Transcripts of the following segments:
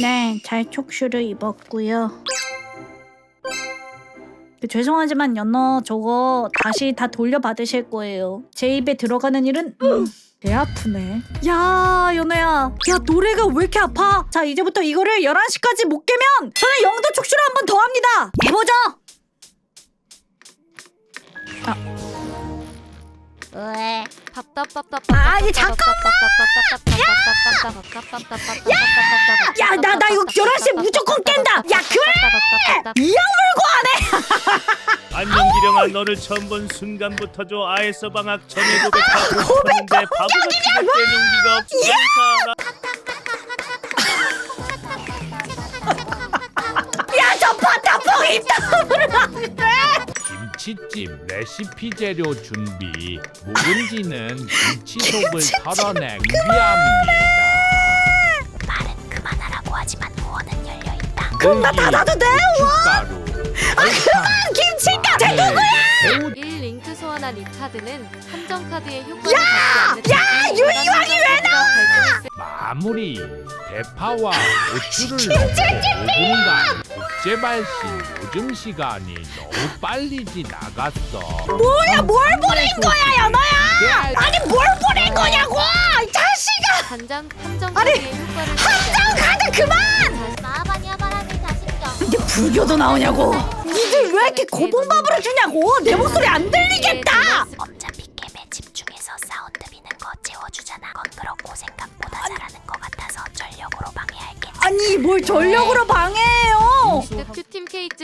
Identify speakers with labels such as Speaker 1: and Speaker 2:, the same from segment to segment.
Speaker 1: 네, 잘 촉슈를 입었고요. 그 죄송하지만 연어 저거 다시 다 돌려받으실 거예요. 제 입에 들어가는 일은 음, 배 아프네. 야, 연어야. 야, 노래가 왜 이렇게 아파? 자, 이제부터 이거를 11시까지 못 깨면 저는 영도 촉슈를 한 번 더 합니다. 해보죠.
Speaker 2: 왜?
Speaker 1: 아니, 야, 나, 나 이거 11시에 무조건 깬다. 야, 그래! 이 악물고 안 해.
Speaker 3: 안녕기령아 너를 처음 본 순간부터 아에서 방학 전에 고백하고 싶었는데 바보같이 그때 용기가 없으니까
Speaker 1: 야, 저 파타퐁 있다.
Speaker 4: 김치찜 레시피 재료 준비. 묵은지는 김치속을 털어 냉비합니다.
Speaker 2: 말은 그만하라고 하지만 후원은 열려 있다.
Speaker 1: 그럼 나 닫아도 돼?
Speaker 4: 고춧가루. 설탕,
Speaker 1: 김치가 제
Speaker 4: 새우
Speaker 5: 1 링크 소환한 이 카드는 함정 카드의 효과를 받지 않는
Speaker 1: 야! 유이왕이 왜
Speaker 5: 나와?
Speaker 4: 마무리. 대파와 고추를 넣고 5분간 국제 발신 요즘 시간이 너무 빨리 지나갔어.
Speaker 1: 뭐야 뭘 보낸 거야 연어야! 아니 뭘 보낸 거냐고! 이 자식아!
Speaker 5: 간장 함정
Speaker 1: 아니,
Speaker 5: 카드의 효과를
Speaker 1: 함정 카드 그만!
Speaker 2: 바라는.
Speaker 1: 이게 불교도 나오냐고! 니들 왜 이렇게 고봉밥으로 주냐고! 내 목소리 안 들리겠다!
Speaker 2: 어차피 게임에 집중해서 사운드 비는 거 채워주잖아. 건 그렇고 생각보다 잘하는 거 같아서 전력으로 방해할게.
Speaker 1: 아니 뭘 전력으로 방해해요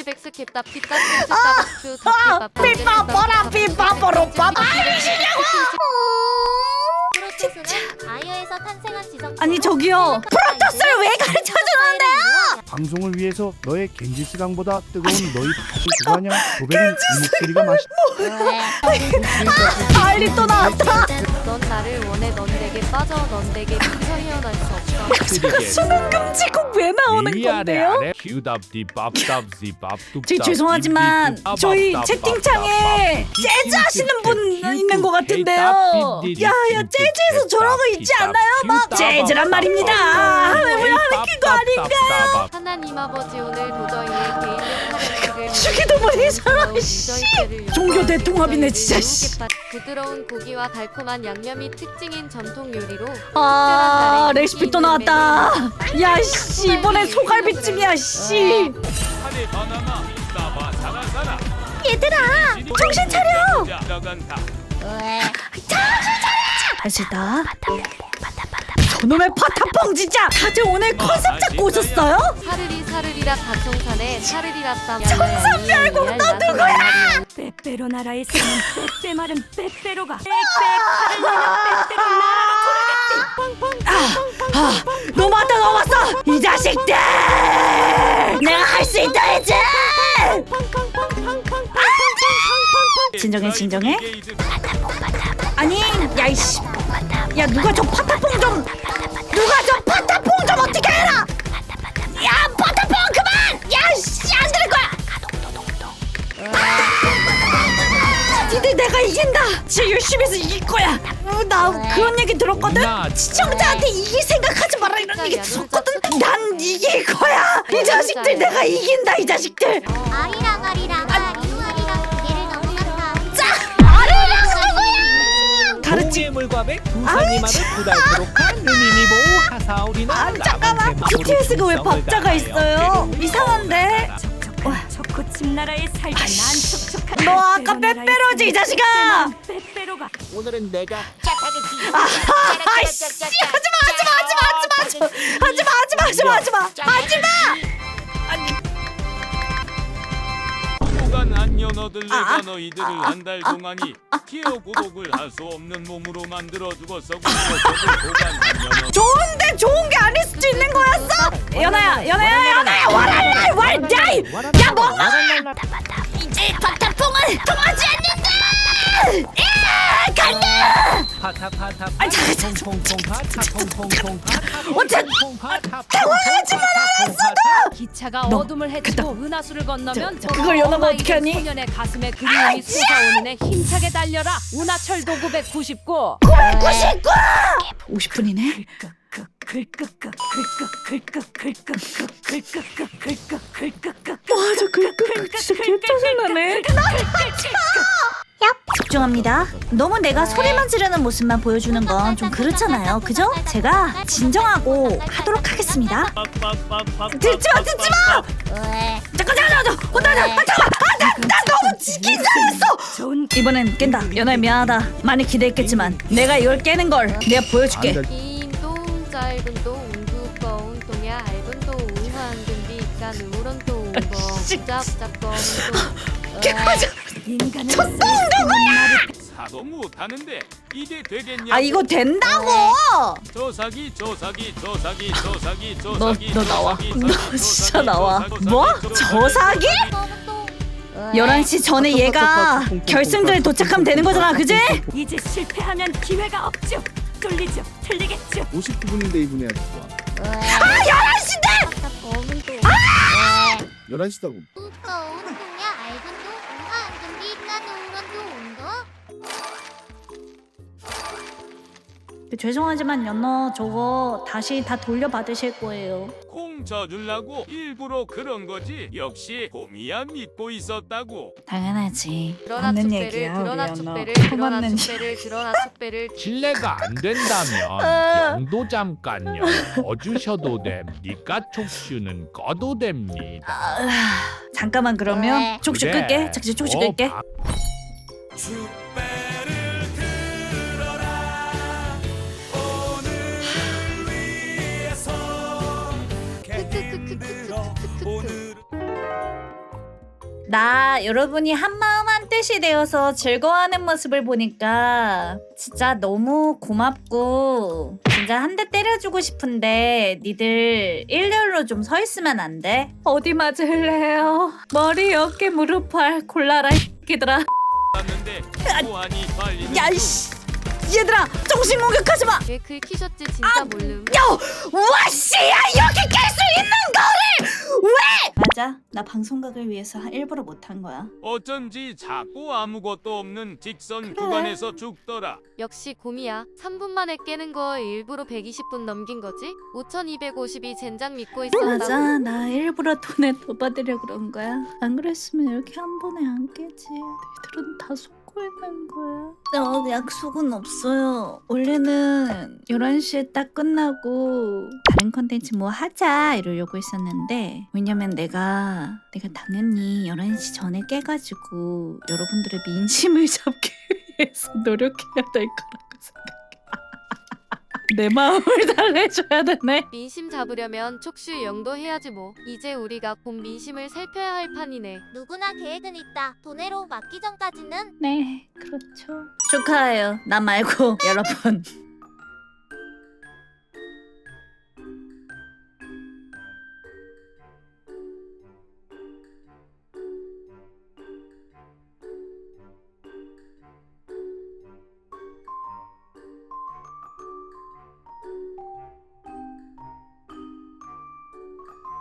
Speaker 5: 백스 캡답 핏답 캡스 따박주
Speaker 1: 아 삐빠뽀라 삐빠뽀로 빠
Speaker 2: 프로토스는 아이오에서 탄생한 지성.
Speaker 1: 아니 저기요 프로토스를 왜 가르쳐 주는데요
Speaker 6: 방송을 위해서 너의 겐지스 강보다 뜨거운 너희 다시 그거 아냐? 도배는 이 목소리가 맛있.
Speaker 1: 알리 또 나왔다
Speaker 5: 넌 나를 원해 넌 내게 빠져 넌 내게 미쳐 헤어날 수
Speaker 1: 제가 수능 금지곡 왜 나오는 건데요? 저기 죄송하지만 저희 채팅창에 재즈 하시는 분 있는 것 같은데요. 야야 재즈에서 저러고 있지 않나요? 막 재즈란 말입니다. 하는 거 아닌가?
Speaker 5: 하나님 아버지 오늘 사례를
Speaker 1: 죽이도 못해 사람 씨. 종교 대통합이네 진짜 씨.
Speaker 5: 부드러운 고기와 달콤한 양념이 특징인 전통 요리로
Speaker 1: 아 레시피 또 나왔다. 야씨 이번엔 소갈비찜이야 씨. 얘들아 정신 차려.
Speaker 4: 들어간다
Speaker 2: 왜?
Speaker 1: 할수 있다. 저놈의 파타퐁 진짜. 다들 오늘 컨셉 잡고 오셨어요?
Speaker 5: 사르리 사르리라 각성산에 사르리라쌈
Speaker 1: 천산 별곡 너 누구야?
Speaker 7: 빼빼로 나라에 사는 빼빼마른 빼빼로가 빽빽 내면 빼빼로 나라로
Speaker 1: 아, 너무하다 넘었어 이 자식들 내가 할 수 있다 했지 진정해 진정해? 아니 야이씨. 야 누가 저 파타퐁 좀 누가 저 파타퐁 좀 어떻게 해라! 야 파타퐁 그만! 야씨 안 들을 거야! 아! 니들 내가 이긴다! 진짜 열심히 해서 이길 거야! 어, 나 그런 얘기 들었거든?
Speaker 4: 나
Speaker 1: 시청자한테 이길 생각하지 마라 이런 얘기 들었거든? 난 이길 거야! 이 자식들 내가 이긴다 이 자식들!
Speaker 2: 아리랑 아리랑
Speaker 8: 물과백 두산이마를 구달도록 한 보호 하사오리나
Speaker 1: 아 잠깐만 BTS가 왜 박자가 있어요 이상한데
Speaker 7: 초코칩 나라에 살던 난 촉촉한
Speaker 1: 너 아까
Speaker 7: 빼빼로
Speaker 1: 빼빼로지 이 자식아
Speaker 7: 빼빼로가
Speaker 8: 오늘은 내가
Speaker 1: 아이씨 하지마 하지마 하지마 하지마 하지마 하지마 하지마 하지마 하지마 아니
Speaker 3: 보간 안연어들
Speaker 1: 아,
Speaker 3: 내가 너희들을 한 달 동안이 기어 구독을 할 수 없는 몸으로 만들어 두었어 보간 안연어
Speaker 1: 좋은데 좋은 게 아닐 수도 있는 거였어? 연아야, 연아야, 연아야, 와랄랄, 왈다이! 야, 멍아! 이제 파타퐁을 통하지 않는다! 야, 간다!
Speaker 8: 파타파타 퐁퐁퐁 파타퐁퐁퐁
Speaker 1: 어째-
Speaker 8: 당황하지 말아야
Speaker 7: 기차가
Speaker 1: 너,
Speaker 7: 어둠을 헤치고 은하수를 건너면
Speaker 1: 저, 저, 그걸 연어가 어떻게 하니?
Speaker 7: 소년의 가슴에 그리움이 솟아오는 애 힘차게 달려라 운하철도 999
Speaker 1: 999! 50분이네?
Speaker 7: 글끄끄 글끄 글끄 글끄 글끄 글끄 글끄 글끄
Speaker 1: 와저 글끄 진짜 개짜증나네 집중합니다. 너무 내가 소리만 지르는 모습만 보여주는 건 좀 그렇잖아요. 그죠? 제가 진정하고 하도록 하겠습니다. 듣지 마 듣지 마!
Speaker 2: 왜?
Speaker 1: 잠깐 잠깐 잠깐 어, 나, 나, 아, 잠깐만. 아, 나, 나 너무 긴장했어
Speaker 7: 좋은
Speaker 1: 이번엔 깬다. 연아야 미안하다. 많이 기대했겠지만 내가 이걸 깨는 걸 내가 보여줄게.
Speaker 6: 안 돼.
Speaker 5: 긴 동, 짧은 동, 두꺼 운 동, 얇은 동, 황금 빛깔 누런 동, 짝짝 검은 동.
Speaker 7: 인간은
Speaker 4: 사도 못하는데 이게 되겠냐고
Speaker 1: 아 이거 된다고
Speaker 4: 조사기 조사기 조사기 조사기
Speaker 1: 너,
Speaker 4: 조사기
Speaker 1: 너 나와
Speaker 4: 조사기,
Speaker 1: 너
Speaker 4: 조사기,
Speaker 1: 진짜
Speaker 4: 조사기,
Speaker 1: 나와
Speaker 4: 조사기,
Speaker 1: 뭐?
Speaker 4: 조사기,
Speaker 1: 저사기?
Speaker 2: 검은 똥.
Speaker 1: 11시 전에 얘가 결승전에 도착하면 되는 거잖아 그지?
Speaker 7: 이제 실패하면 기회가 없죠. 뚫리죠. 틀리겠죠.
Speaker 9: 59분인데 이분이 아직 좋아.
Speaker 2: 아 11시인데! 검은 똥. 왜?
Speaker 9: 11시다고.
Speaker 1: 죄송하지만 연어 저거 다시 다 돌려받으실 거예요.
Speaker 4: 콩 져주려고 일부러 그런 거지? 역시 곰이야 믿고 있었다고.
Speaker 1: 당연하지.
Speaker 5: 드러나 축배를 드러나 축배를 드러나 축배를 드러나 축배를.
Speaker 4: 실례가 안 된다면 영도 잠깐요. 어주셔도 됨. 니까 촉슈는 꺼도 됩니다.
Speaker 1: 잠깐만 그러면
Speaker 2: 네.
Speaker 1: 촉촉
Speaker 4: 그래.
Speaker 1: 끌게. 잠시
Speaker 4: 어,
Speaker 1: 끌게.
Speaker 4: 바-
Speaker 5: 크크
Speaker 1: 나 여러분이 한마음 한뜻이 되어서 즐거워하는 모습을 보니까 진짜 너무 고맙고 진짜 한 대 때려주고 싶은데 니들 일렬로 좀 서 있으면 안 돼? 어디 맞을래요? 머리, 어깨, 무릎, 팔 골라라 이 끼들아
Speaker 4: 봤는데 보안이 빨리는
Speaker 1: 야이씨 얘들아 정신 공격하지 마!
Speaker 5: 왜 긁히셨지 진짜 몰름?
Speaker 1: 야! 와씨야 이렇게 깰수 있는 거를? 왜! 맞아. 나 방송각을 위해서 일부러 못한 거야.
Speaker 4: 어쩐지 자꾸 아무것도 없는 직선 구간에서 죽더라.
Speaker 5: 역시 곰이야. 3분 만에 깨는 거 일부러 120분 넘긴 거지? 5250이 젠장 믿고 있었다고.
Speaker 1: 맞아. 나 일부러 돈에 더 받으려 그런 거야. 안 그랬으면 이렇게 한 번에 안 깨지. 너희들은 다 속 고 있는 거야? 너 약속은 없어요. 원래는 11시에 딱 끝나고 다른 컨텐츠 뭐 하자 이러려고 했었는데 왜냐면 내가 내가 당연히 11시 전에 깨가지고 여러분들의 민심을 잡기 위해서 노력해야 될 거라고 생각해 내 마음을 달래줘야 되네
Speaker 5: 민심 잡으려면 촉슈 영도 해야지 뭐 이제 우리가 곰 민심을 살펴야 할 판이네
Speaker 2: 누구나 계획은 있다. 돈으로 맞기 전까지는
Speaker 1: 네, 그렇죠. 축하해요. 나 말고 여러분.